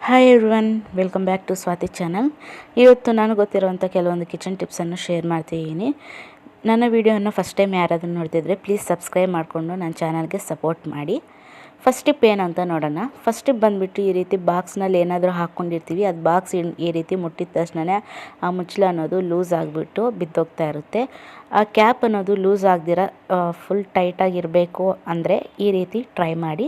Hi everyone welcome back to Swathi channel ಇವತ್ತು ನಾನು ಗೊತ್ತಿರುವಂಥ ಕೆಲವೊಂದು ಕಿಚನ್ ಟಿಪ್ಸನ್ನು ಶೇರ್ ಮಾಡ್ತಿದ್ದೀನಿ ನನ್ನ ವಿಡಿಯೋನ ಫಸ್ಟ್ ಟೈಮ್ ಯಾರಾದರೂ ನೋಡ್ತಿದ್ರೆ ಪ್ಲೀಸ್ ಸಬ್ಸ್ಕ್ರೈಬ್ ಮಾಡಿಕೊಂಡು ನನ್ನ ಚಾನಲ್ಗೆ ಸಪೋರ್ಟ್ ಮಾಡಿ. ಫಸ್ಟ್ ಟಿಪ್ ಏನಂತ ನೋಡೋಣ. ಫಸ್ಟ್ ಟಿಪ್ ಬಂದುಬಿಟ್ಟು ಈ ರೀತಿ ಬಾಕ್ಸ್ನಲ್ಲಿ ಏನಾದರೂ ಹಾಕ್ಕೊಂಡಿರ್ತೀವಿ ಅದು ಬಾಕ್ಸ್ ಈ ರೀತಿ ಮುಟ್ಟಿದ ತಕ್ಷಣ ಆ ಮುಚ್ಚಳ ಅನ್ನೋದು ಲೂಸ್ ಆಗಿಬಿಟ್ಟು ಬಿದ್ದೋಗ್ತಾ ಇರುತ್ತೆ. ಆ ಕ್ಯಾಪ್ ಅನ್ನೋದು ಲೂಸ್ ಆಗದಿರ ಫುಲ್ ಟೈಟಾಗಿರಬೇಕು ಅಂದರೆ ಈ ರೀತಿ ಟ್ರೈ ಮಾಡಿ.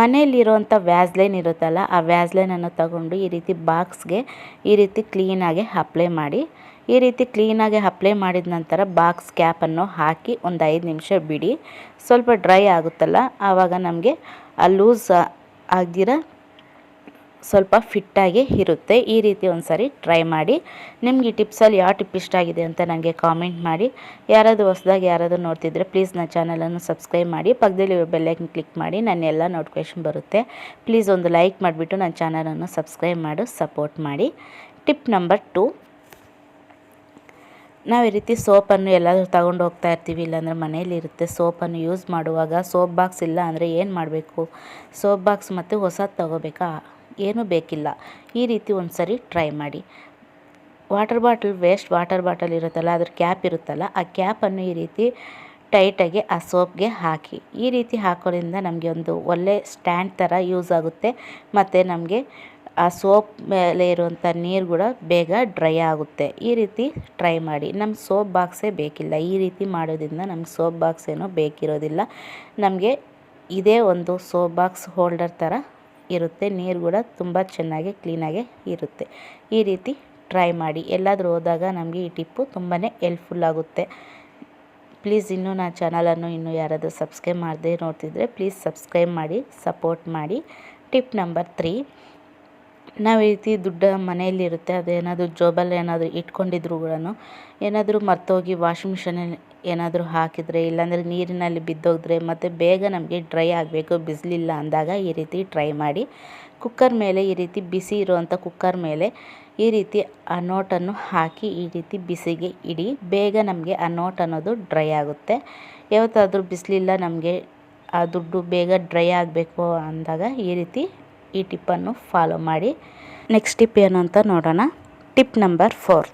ಮನೆಯಲ್ಲಿರುವಂಥ ವ್ಯಾಸ್ಲೈನ್ ಇರುತ್ತಲ್ಲ, ಆ ವ್ಯಾಸ್ಲೈನನ್ನು ತಗೊಂಡು ಈ ರೀತಿ ಬಾಕ್ಸ್ಗೆ ಈ ರೀತಿ ಕ್ಲೀನಾಗಿ ಅಪ್ಲೈ ಮಾಡಿ. ಈ ರೀತಿ ಕ್ಲೀನಾಗಿ ಅಪ್ಲೈ ಮಾಡಿದ ನಂತರ ಬಾಕ್ಸ್ ಕ್ಯಾಪನ್ನು ಹಾಕಿ ಒಂದು ಐದು ನಿಮಿಷ ಬಿಡಿ. ಸ್ವಲ್ಪ ಡ್ರೈ ಆಗುತ್ತಲ್ಲ, ಆವಾಗ ನಮಗೆ ಆ ಲೂಸ್ ಆಗದಿರ ಸ್ವಲ್ಪ ಫಿಟ್ಟಾಗಿ ಇರುತ್ತೆ. ಈ ರೀತಿ ಒಂದು ಸಾರಿ ಟ್ರೈ ಮಾಡಿ. ನಿಮಗೆ ಈ ಟಿಪ್ಸಲ್ಲಿ ಯಾವ ಟಿಪ್ ಇಷ್ಟ ಆಗಿದೆ ಅಂತ ನನಗೆ ಕಾಮೆಂಟ್ ಮಾಡಿ. ಯಾರಾದರೂ ಹೊಸದಾಗಿ ಯಾರಾದರೂ ನೋಡ್ತಿದ್ರೆ ಪ್ಲೀಸ್ ನನ್ನ ಚಾನಲನ್ನು ಸಬ್ಸ್ಕ್ರೈಬ್ ಮಾಡಿ. ಪಕ್ಕದಲ್ಲಿ ಬೆಲ್ಲೈಕನ್ ಕ್ಲಿಕ್ ಮಾಡಿ. ನನ್ನ ಎಲ್ಲ ನೋಟಿಫಿಕೇಷನ್ ಬರುತ್ತೆ. ಪ್ಲೀಸ್ ಒಂದು ಲೈಕ್ ಮಾಡಿಬಿಟ್ಟು ನನ್ನ ಚಾನಲನ್ನು ಸಬ್ಸ್ಕ್ರೈಬ್ ಮಾಡು ಸಪೋರ್ಟ್ ಮಾಡಿ. ಟಿಪ್ ನಂಬರ್ ಟು ನಾವು ಈ ರೀತಿ ಸೋಪನ್ನು ಎಲ್ಲಾದರೂ ತಗೊಂಡು ಹೋಗ್ತಾ ಇರ್ತೀವಿ, ಇಲ್ಲಾಂದರೆ ಮನೆಯಲ್ಲಿ ಇರುತ್ತೆ ಸೋಪನ್ನು ಯೂಸ್ ಮಾಡುವಾಗ ಸೋಪ್ ಬಾಕ್ಸ್ ಇಲ್ಲ ಅಂದರೆ ಏನು ಮಾಡಬೇಕು? ಸೋಪ್ ಬಾಕ್ಸ್ ಮತ್ತು ಹೊಸದು ತಗೋಬೇಕಾ? ಏನೂ ಬೇಕಿಲ್ಲ. ಈ ರೀತಿ ಒಂದು ಸರಿ ಟ್ರೈ ಮಾಡಿ. Water bottle waste water bottle ಇರುತ್ತಲ್ಲ, ಅದ್ರ ಕ್ಯಾಪ್ ಇರುತ್ತಲ್ಲ, ಆ ಕ್ಯಾಪನ್ನು ಈ ರೀತಿ ಟೈಟಾಗಿ ಆ ಸೋಪ್ಗೆ ಹಾಕಿ. ಈ ರೀತಿ ಹಾಕೋದ್ರಿಂದ ನಮಗೆ ಒಂದು ಒಳ್ಳೆ ಸ್ಟ್ಯಾಂಡ್ ಥರ ಯೂಸ್ ಆಗುತ್ತೆ. ಮತ್ತು ನಮಗೆ ಆ ಸೋಪ್ ಮೇಲೆ ಇರುವಂಥ ನೀರು ಕೂಡ ಬೇಗ ಡ್ರೈ ಆಗುತ್ತೆ. ಈ ರೀತಿ ಟ್ರೈ ಮಾಡಿ. ನಮ್ಮ ಸೋಪ್ ಬಾಕ್ಸೇ ಬೇಕಿಲ್ಲ. ಈ ರೀತಿ ಮಾಡೋದ್ರಿಂದ ನಮ್ಗೆ ಸೋಪ್ ಬಾಕ್ಸ್ ಏನೋ ಬೇಕಿರೋದಿಲ್ಲ. ನಮಗೆ ಇದೇ ಒಂದು ಸೋಪ್ ಬಾಕ್ಸ್ ಹೋಲ್ಡರ್ ಥರ ಇರುತ್ತೆ. ನೀರು ಕೂಡ ತುಂಬ ಚೆನ್ನಾಗಿ ಕ್ಲೀನಾಗೆ ಇರುತ್ತೆ. ಈ ರೀತಿ ಟ್ರೈ ಮಾಡಿ. ಎಲ್ಲಾದರೂ ಹೋದಾಗ ನಮಗೆ ಈ ಟಿಪ್ಪು ತುಂಬಾ ಹೆಲ್ಪ್ಫುಲ್ ಆಗುತ್ತೆ. ಪ್ಲೀಸ್ ಇನ್ನೂ ನಾ ಚಾನಲನ್ನು ಇನ್ನೂ ಯಾರಾದರೂ ಸಬ್ಸ್ಕ್ರೈಬ್ ಮಾಡದೆ ನೋಡ್ತಿದ್ರೆ ಪ್ಲೀಸ್ ಸಬ್ಸ್ಕ್ರೈಬ್ ಮಾಡಿ, ಸಪೋರ್ಟ್ ಮಾಡಿ. Tip number three. ನಾವು ಈ ರೀತಿ ದುಡ್ಡು ಮನೆಯಲ್ಲಿರುತ್ತೆ ಅದೇನಾದರೂ ಜೋಬಲ್ಲಿ ಏನಾದರೂ ಇಟ್ಕೊಂಡಿದ್ರು ಕೂಡ ಏನಾದರೂ ಮರ್ತೋಗಿ ವಾಷಿಂಗ್ ಮಿಷನಲ್ಲಿ ಏನಾದರೂ ಹಾಕಿದರೆ, ಇಲ್ಲಾಂದರೆ ನೀರಿನಲ್ಲಿ ಬಿದ್ದೋಗಿದ್ರೆ ಮತ್ತು ಬೇಗ ನಮಗೆ ಡ್ರೈ ಆಗಬೇಕು, ಬಿಸಿಲಿಲ್ಲ ಅಂದಾಗ ಈ ರೀತಿ ಟ್ರೈ ಮಾಡಿ ಕುಕ್ಕರ್ ಮೇಲೆ ಈ ರೀತಿ ಬಿಸಿ ಇರುವಂಥ ಕುಕ್ಕರ್ ಮೇಲೆ ಈ ರೀತಿ ಆ ನೋಟನ್ನು ಹಾಕಿ ಈ ರೀತಿ ಬಿಸಿಗೆ ಇಡಿ, ಬೇಗ ನಮಗೆ ಆ ನೋಟ್ ಅನ್ನೋದು ಡ್ರೈ ಆಗುತ್ತೆ. ಯಾವತ್ತಾದರೂ ಬಿಸಿಲಿಲ್ಲ ನಮಗೆ ಆ ದುಡ್ಡು ಬೇಗ ಡ್ರೈ ಆಗಬೇಕು ಅಂದಾಗ ಈ ರೀತಿ ಈ ಟಿಪ್ಪನ್ನು ಫಾಲೋ ಮಾಡಿ. ನೆಕ್ಸ್ಟ್ ಟಿಪ್ ಏನು ಅಂತ ನೋಡೋಣ. Tip number four.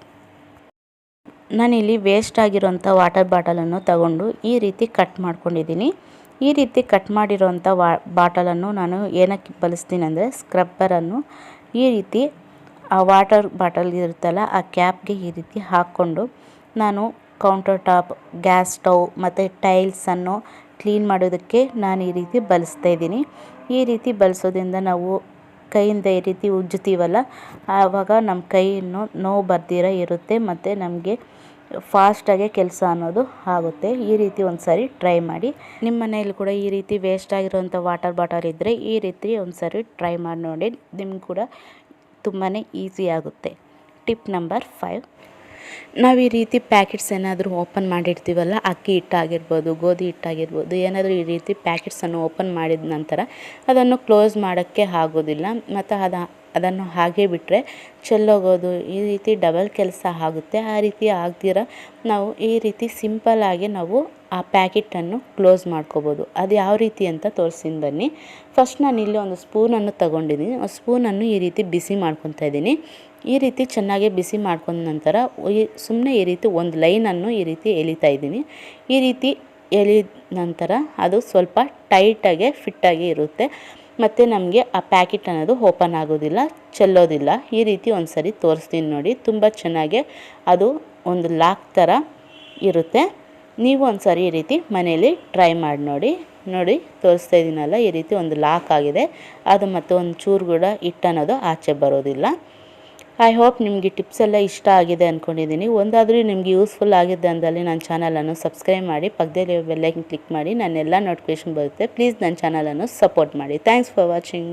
ನಾನಿಲ್ಲಿ ವೇಸ್ಟ್ ಆಗಿರುವಂಥ ವಾಟರ್ ಬಾಟಲನ್ನು ತಗೊಂಡು ಈ ರೀತಿ ಕಟ್ ಮಾಡ್ಕೊಂಡಿದ್ದೀನಿ. ಈ ರೀತಿ ಕಟ್ ಮಾಡಿರೋಂಥ ವಾ, ಬಾಟಲನ್ನು ನಾನು ಏನಕ್ಕೆ ಬಳಸ್ತೀನಿ ಅಂದರೆ ಸ್ಕ್ರಬ್ಬರನ್ನು ಈ ರೀತಿ ಆ ವಾಟರ್ ಬಾಟಲ್ ಇರುತ್ತಲ್ಲ ಆ ಕ್ಯಾಪ್ಗೆ ಈ ರೀತಿ ಹಾಕ್ಕೊಂಡು ನಾನು ಕೌಂಟರ್ ಟಾಪ್, ಗ್ಯಾಸ್ ಸ್ಟವ್ ಮತ್ತು ಟೈಲ್ಸನ್ನು ಕ್ಲೀನ್ ಮಾಡೋದಕ್ಕೆ ನಾನು ಈ ರೀತಿ ಬಳಸ್ತಾ ಇದ್ದೀನಿ. ಈ ರೀತಿ ಬಳಸೋದ್ರಿಂದ ನಾವು ಕೈಯಿಂದ ಈ ರೀತಿ ಉಜ್ಜುತ್ತೀವಲ್ಲ, ಆವಾಗ ನಮ್ಮ ಕೈಯನ್ನು ನೋವು ಬರ್ದಿರ ಇರುತ್ತೆ ಮತ್ತು ನಮಗೆ ಫಾಸ್ಟಾಗೆ ಕೆಲಸ ಅನ್ನೋದು ಆಗುತ್ತೆ. ಈ ರೀತಿ ಒಂದು ಸಾರಿ ಟ್ರೈ ಮಾಡಿ. ನಿಮ್ಮ ಮನೆಯಲ್ಲಿ ಕೂಡ ಈ ರೀತಿ ವೇಸ್ಟ್ ಆಗಿರೋಂಥ ವಾಟರ್ ಬಾಟಲ್ ಇದ್ದರೆ ಈ ರೀತಿ ಒಂದು ಸಾರಿ ಟ್ರೈ ಮಾಡಿ ನೋಡಿ, ನಿಮ್ಗೆ ಕೂಡ ತುಂಬಾ ಈಸಿ ಆಗುತ್ತೆ. ಟಿಪ್ ನಂಬರ್ ಫೈವ್ ನಾವು ಈ ರೀತಿ ಪ್ಯಾಕೆಟ್ಸ್ ಏನಾದರೂ ಓಪನ್ ಮಾಡಿರ್ತೀವಲ್ಲ, ಅಕ್ಕಿ ಹಿಟ್ಟಾಗಿರ್ಬೋದು, ಗೋಧಿ ಹಿಟ್ಟಾಗಿರ್ಬೋದು, ಏನಾದರೂ ಈ ರೀತಿ ಪ್ಯಾಕೆಟ್ಸನ್ನು ಓಪನ್ ಮಾಡಿದ ನಂತರ ಅದನ್ನು ಕ್ಲೋಸ್ ಮಾಡೋಕ್ಕೆ ಆಗೋದಿಲ್ಲ. ಮತ್ತು ಅದು, ಅದನ್ನು ಹಾಗೆ ಬಿಟ್ಟರೆ ಚೆಲ್ಲೋಗೋದು, ಈ ರೀತಿ ಡಬಲ್ ಕೆಲಸ ಆಗುತ್ತೆ. ಆ ರೀತಿ ಆಗ್ದಿರ ನಾವು ಈ ರೀತಿ ಸಿಂಪಲ್ಲಾಗಿ ನಾವು ಆ ಪ್ಯಾಕೆಟನ್ನು ಕ್ಲೋಸ್ ಮಾಡ್ಕೋಬೋದು. ಅದು ಯಾವ ರೀತಿ ಅಂತ ತೋರಿಸ್ತೀನಿ ಬನ್ನಿ. ಫಸ್ಟ್ ನಾನು ಇಲ್ಲಿ ಒಂದು ಸ್ಪೂನನ್ನು ತಗೊಂಡಿದ್ದೀನಿ ಆ ಸ್ಪೂನನ್ನು ಈ ರೀತಿ ಬಿಸಿ ಮಾಡ್ಕೊತಾ ಇದ್ದೀನಿ ಈ ರೀತಿ ಚೆನ್ನಾಗಿ ಬಿಸಿ ಮಾಡ್ಕೊಂಡ ನಂತರ ಸುಮ್ಮನೆ ಈ ರೀತಿ ಒಂದು ಲೈನನ್ನು ಈ ರೀತಿ ಎಳಿತಾ ಇದ್ದೀನಿ ಈ ರೀತಿ ಎಳಿದ ನಂತರ ಅದು ಸ್ವಲ್ಪ ಟೈಟಾಗೆ ಫಿಟ್ಟಾಗಿ ಇರುತ್ತೆ. ಮತ್ತು ನಮಗೆ ಆ ಪ್ಯಾಕೆಟ್ ಅನ್ನೋದು ಓಪನ್ ಆಗೋದಿಲ್ಲ, ಚೆಲ್ಲೋದಿಲ್ಲ. ಈ ರೀತಿ ಒಂದು ಸರಿ ತೋರಿಸ್ತೀನಿ ನೋಡಿ. ತುಂಬ ಚೆನ್ನಾಗಿ ಅದು ಒಂದು ಲಾಕ್ ಥರ ಇರುತ್ತೆ. ನೀವು ಒಂದು ಸಾರಿ ಈ ರೀತಿ ಮನೆಯಲ್ಲಿ ಟ್ರೈ ಮಾಡಿ ನೋಡಿ ನೋಡಿ ತೋರಿಸ್ತಾ ಇದ್ದೀನಲ್ಲ ಈ ರೀತಿ ಒಂದು ಲಾಕ್ ಆಗಿದೆ. ಅದು ಮತ್ತು ಒಂದು ಚೂರು ಕೂಡ ಇಟ್ಟನ್ನೋದು ಆಚೆ ಬರೋದಿಲ್ಲ. ಐ ಹೋಪ್ ನಿಮಗೆ ಟಿಪ್ಸ್ ಎಲ್ಲ ಇಷ್ಟ ಆಗಿದೆ ಅಂದ್ಕೊಂಡಿದ್ದೀನಿ ಒಂದಾದರೂ ನಿಮಗೆ ಯೂಸ್ಫುಲ್ ಆಗಿದೆ ಅಂದಲ್ಲಿ ನನ್ನ ಚಾನಲನ್ನು ಸಬ್ಸ್ಕ್ರೈಬ್ ಮಾಡಿ, ಪಕ್ಕದಲ್ಲಿ ಬೆಲ್ಲೈಕನ್ ಕ್ಲಿಕ್ ಮಾಡಿ ನಾನೆಲ್ಲ ನೋಟಿಫಿಕೇಷನ್ ಬರುತ್ತೆ. ಪ್ಲೀಸ್ ನನ್ನ ಚಾನಲನ್ನು ಸಪೋರ್ಟ್ ಮಾಡಿ. Thanks for watching